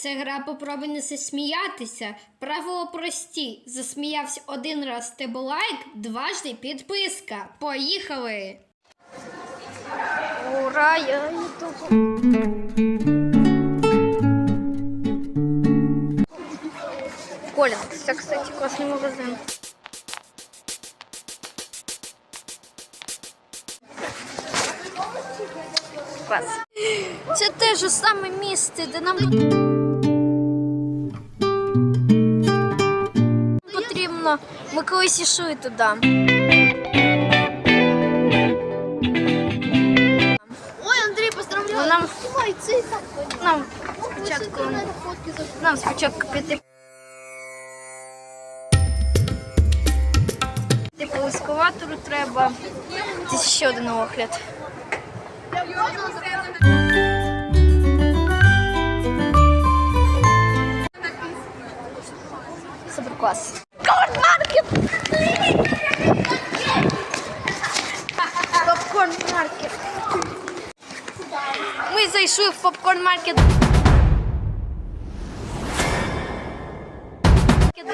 Це гра попробуй не засміятися. Правила прості. Засміявся один раз тебе лайк, дважди підписка. Поїхали! Ура, я ютуб. Коля, це, кстати, класний магазин. Клас. Це те ж саме місце, де нам потрібно. Ми колись йшли туди. Ой, Андрій, поздравляю. Ну, нам, Ой, це так. нам спочатку, нам спочатку піти. Типу ескалатору треба. Це ще один огляд. Супер клас. Корн-маркет! Попкорн-маркет. Ми зайшли в попкорн-маркет.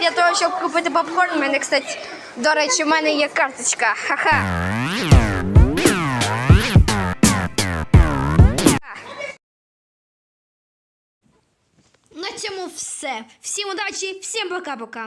Для того, щоб купити попкорн, у мене, кстати, до речі, в мене є карточка. Ха-ха. На цьому все. Всім удачі, всім пока-пока.